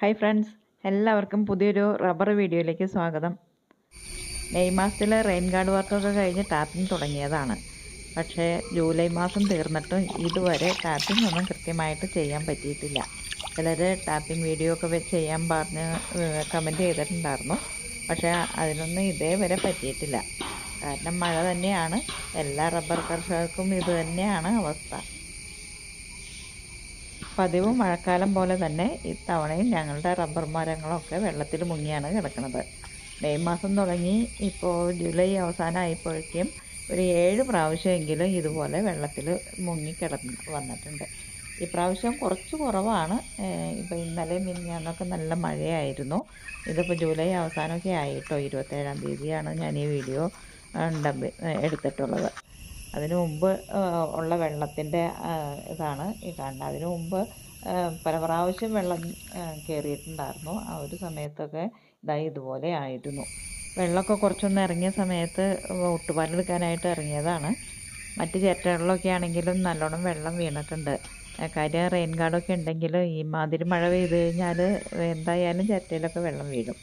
Hi friends എല്ലാവർക്കും പുതിയൊരു rubber വീഡിയോയിലേക്ക് സ്വാഗതം. മെയ് മാസത്തിൽ റെയിൻ ഗാർഡ് വർക്കൊക്കെ കഴിഞ്ഞ് ടാപ്പിംഗ് തുടങ്ങിയതാണ്. പക്ഷേ ജൂലൈ മാസം തീർന്നിട്ടും ഇതുവരെ ടാപ്പിംഗ് ഒന്നും കൃത്യമായിട്ട് ചെയ്യാൻ പറ്റിയിട്ടില്ല. ചിലർ ടാപ്പിംഗ് വീഡിയോ ഒക്കെ ചെയ്യാൻ പറഞ്ഞ് കമന്റ് ചെയ്തിട്ടുണ്ടായിരുന്നു. പക്ഷേ അതിനൊന്നും ഇതേവരെ പറ്റിയിട്ടില്ല. കാരണം മഴ തന്നെയാണ്. എല്ലാ റബ്ബർ കർഷകർക്കും ഇത് തന്നെയാണ് അവസ്ഥ. പതിവ് മഴക്കാലം പോലെ തന്നെ ഇത്തവണയും ഞങ്ങളുടെ റബ്ബർ മരങ്ങളൊക്കെ വെള്ളത്തിൽ മുങ്ങിയാണ് കിടക്കുന്നത്. മെയ് മാസം തുടങ്ങി ഇപ്പോൾ ജൂലൈ അവസാനമായപ്പോഴേക്കും ഒരു ഏഴ് പ്രാവശ്യമെങ്കിലും ഇതുപോലെ വെള്ളത്തിൽ മുങ്ങി കിടന്ന് വന്നിട്ടുണ്ട്. ഇപ്രാവശ്യം കുറച്ച് കുറവാണ്. ഇപ്പോൾ ഇന്നലെ മിനിഞ്ഞാന്നൊക്കെ നല്ല മഴയായിരുന്നു. ഇതിപ്പോൾ ജൂലൈ അവസാനമൊക്കെ ആയിട്ടോ ഇരുപത്തേഴാം തീയതിയാണ് ഞാൻ ഈ വീഡിയോ എടുത്തിട്ടുള്ളത്. അതിനു മുമ്പ് ഉള്ള വെള്ളത്തിന്റെ ഇതാണ്. ഈ കാണുന്നത് അതിനു മുമ്പ് പല പ്രാവശ്യം വെള്ളം കയറിയിട്ടുണ്ടായിരുന്നു ആ ഒരു സമയത്തൊക്കെ ഇതായി ഇതുപോലെ ആയിരുന്നു. വെള്ളമൊക്കെ കുറച്ചൊന്ന് ഇറങ്ങിയ സമയത്ത് ഒട്ടുപാലെടുക്കാനായിട്ട് ഇറങ്ങിയതാണ്. മറ്റ് ചിരട്ടകളിലൊക്കെ ആണെങ്കിലും നല്ലോണം വെള്ളം വീണിട്ടുണ്ട്. കാര്യം റെയിൻ ഗാർഡൊക്കെ ഉണ്ടെങ്കിൽ ഈ മാതിരി മഴ പെയ്ത് കഴിഞ്ഞാൽ എന്തായാലും ചിരട്ടയിലൊക്കെ വെള്ളം വീഴും.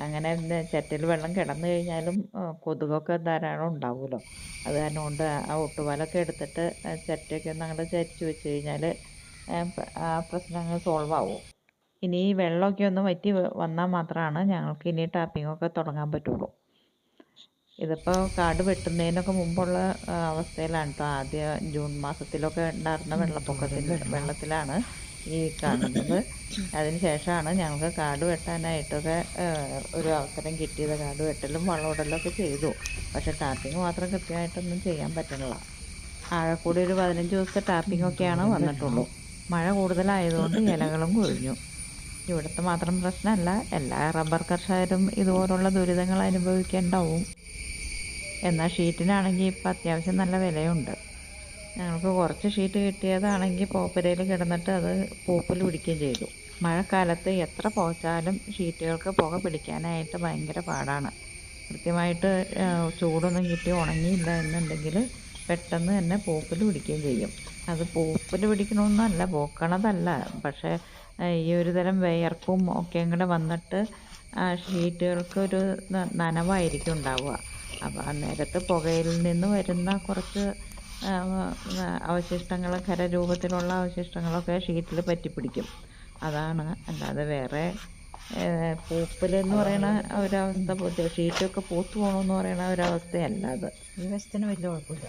അങ്ങനെ ചിരട്ടയിൽ വെള്ളം കിടന്നു കഴിഞ്ഞാലും കൊതുകൊക്കെ ധാരാളം ഉണ്ടാവുമല്ലോ. അത് കാരണം കൊണ്ട് ആ ഒട്ടുപാലൊക്കെ എടുത്തിട്ട് ചിരട്ടയൊക്കെ ഒന്ന് അങ്ങോട്ട് ചരിച്ച് വെച്ച് കഴിഞ്ഞാൽ ആ പ്രശ്നങ്ങൾ സോൾവ് ആവും. ഇനി ഈ വെള്ളമൊക്കെ ഒന്ന് വറ്റി വന്നാൽ മാത്രമാണ് ഞങ്ങൾക്ക് ഇനി ടാപ്പിങ്ങൊക്കെ തുടങ്ങാൻ പറ്റുള്ളൂ. ഇതിപ്പോൾ കാട് വെട്ടുന്നതിനൊക്കെ മുമ്പുള്ള അവസ്ഥയിലാണ്. കേട്ടോ ആദ്യ ജൂൺ മാസത്തിലൊക്കെ ഉണ്ടായിരുന്ന വെള്ളപ്പൊക്കത്തിൽ വെള്ളത്തിലാണ്. ഈ കാണുന്നത്. അതിന് ശേഷമാണ് ഞങ്ങൾക്ക് കാട് വെട്ടാനായിട്ടൊക്കെ ഒരു അവസരം കിട്ടിയത്. കാട് വെട്ടലും വളമിടലും ഒക്കെ ചെയ്തു. പക്ഷേ ടാപ്പിംഗ് മാത്രം കൃത്യമായിട്ടൊന്നും ചെയ്യാൻ പറ്റണില്ല ആഴക്കൂടി ഒരു പതിനഞ്ച് ദിവസത്തെ ടാപ്പിംഗ് ഒക്കെയാണ് വന്നിട്ടുള്ളൂ. മഴ കൂടുതലായതുകൊണ്ട് ഇലകളും കൊഴിഞ്ഞു. ഇവിടുത്തെ മാത്രം പ്രശ്നമല്ല എല്ലാ റബ്ബർ കർഷകരും ഇതുപോലുള്ള ദുരിതങ്ങൾ അനുഭവിക്കേണ്ടാവും. എന്നാൽ ഷീറ്റിനാണെങ്കിൽ ഇപ്പം അത്യാവശ്യം നല്ല വിലയുണ്ട്. ഞങ്ങൾക്ക് കുറച്ച് ഷീറ്റ് കിട്ടിയതാണെങ്കിൽ പോപ്പരയിൽ കിടന്നിട്ട് അത് പൂപ്പിൽ പിടിക്കുകയും ചെയ്തു. മഴക്കാലത്ത് എത്ര പോച്ചാലും ഷീറ്റുകൾക്ക് പുക പിടിക്കാനായിട്ട് ഭയങ്കര പാടാണ്. കൃത്യമായിട്ട് ചൂടൊന്നും കിട്ടി ഉണങ്ങിയില്ല എന്നുണ്ടെങ്കിൽ പെട്ടെന്ന് തന്നെ പൂപ്പിൽ പിടിക്കുകയും ചെയ്യും. അത് പൂപ്പിൽ പിടിക്കണമെന്നല്ല പൂക്കണതല്ല. പക്ഷേ ഈ ഒരു തരം വിയർപ്പും ഒക്കെയും കൂടെ വന്നിട്ട് ഷീറ്റുകൾക്ക് ഒരു നനവായിരിക്കും ഉണ്ടാവുക. അപ്പോൾ അന്നേരത്ത് പുകയിൽ നിന്ന് വരുന്ന കുറച്ച് അവശിഷ്ടങ്ങൾ ഖരരൂപത്തിലുള്ള അവശിഷ്ടങ്ങളൊക്കെ ഷീറ്റിൽ പറ്റിപ്പിടിക്കും. അതാണ് അല്ലാതെ വേറെ പൂപ്പലെന്ന് പറയണ ഒരവസ്ഥ ഷീറ്റൊക്കെ പൂത്തു പോകണമെന്ന് പറയണ ഒരവസ്ഥയല്ല അത്. ഈ വശത്തിന് വലിയ കുഴപ്പമില്ല.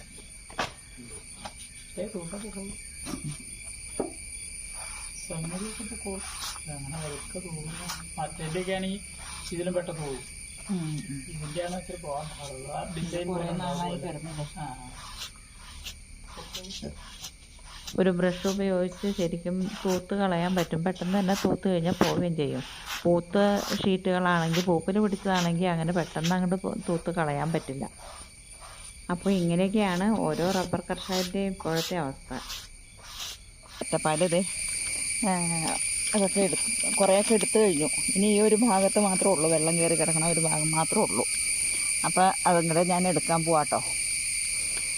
മറ്റേന്റെയൊക്കെ ആണെങ്കിൽ ഇതിലും പെട്ടെന്ന് പോകും ഇതിന്റെയാണ് ഇച്ചിരി പോകാൻ ഡിസൈൻ ആ. ഒരു ബ്രഷ് ഉപയോഗിച്ച് ശരിക്കും തൂത്ത് കളയാൻ പറ്റും. പെട്ടെന്ന് തന്നെ തൂത്ത് കഴിഞ്ഞാൽ പോവുകയും ചെയ്യും. പൂത്ത ഷീറ്റുകളാണെങ്കിൽ പൂപ്പിൽ പിടിച്ചതാണെങ്കിൽ അങ്ങനെ പെട്ടെന്ന് അങ്ങോട്ട് തൂത്ത് കളയാൻ പറ്റില്ല. അപ്പോൾ ഇങ്ങനെയൊക്കെയാണ് ഓരോ റബ്ബർ കർഷകരുടെയും ഇപ്പോഴത്തെ അവസ്ഥ. ഒറ്റപ്പാലിത് അതൊക്കെ എടുത്ത് കുറേയൊക്കെ എടുത്തു കഴിഞ്ഞു. ഇനി ഈ ഒരു ഭാഗത്ത് മാത്രമേ ഉള്ളൂ. വെള്ളം കയറി കിടക്കണ ഒരു ഭാഗം മാത്രമേ ഉള്ളൂ. അപ്പോൾ അതും കൂടെ ഞാൻ എടുക്കാൻ പോവാട്ടോ.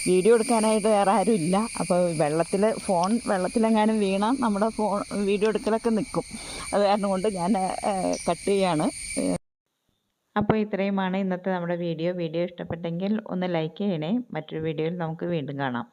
വീഡിയോ എടുക്കാനായിട്ട് വേറെ ആരും ഇല്ല. അപ്പോൾ വെള്ളത്തിൽ ഫോൺ വെള്ളത്തിലെങ്ങാനും വീണാൽ നമ്മുടെ ഫോൺ വീഡിയോ എടുക്കലൊക്കെ നിൽക്കും അത് കാരണം കൊണ്ട് ഞാൻ കട്ട് ചെയ്യാണ്. അപ്പോൾ ഇത്രയുമാണ് ഇന്നത്തെ നമ്മുടെ വീഡിയോ. വീഡിയോ ഇഷ്ടപ്പെട്ടെങ്കിൽ ഒന്ന് ലൈക്ക് ചെയ്യണേ. മറ്റൊരു വീഡിയോയിൽ നമുക്ക് വീണ്ടും കാണാം.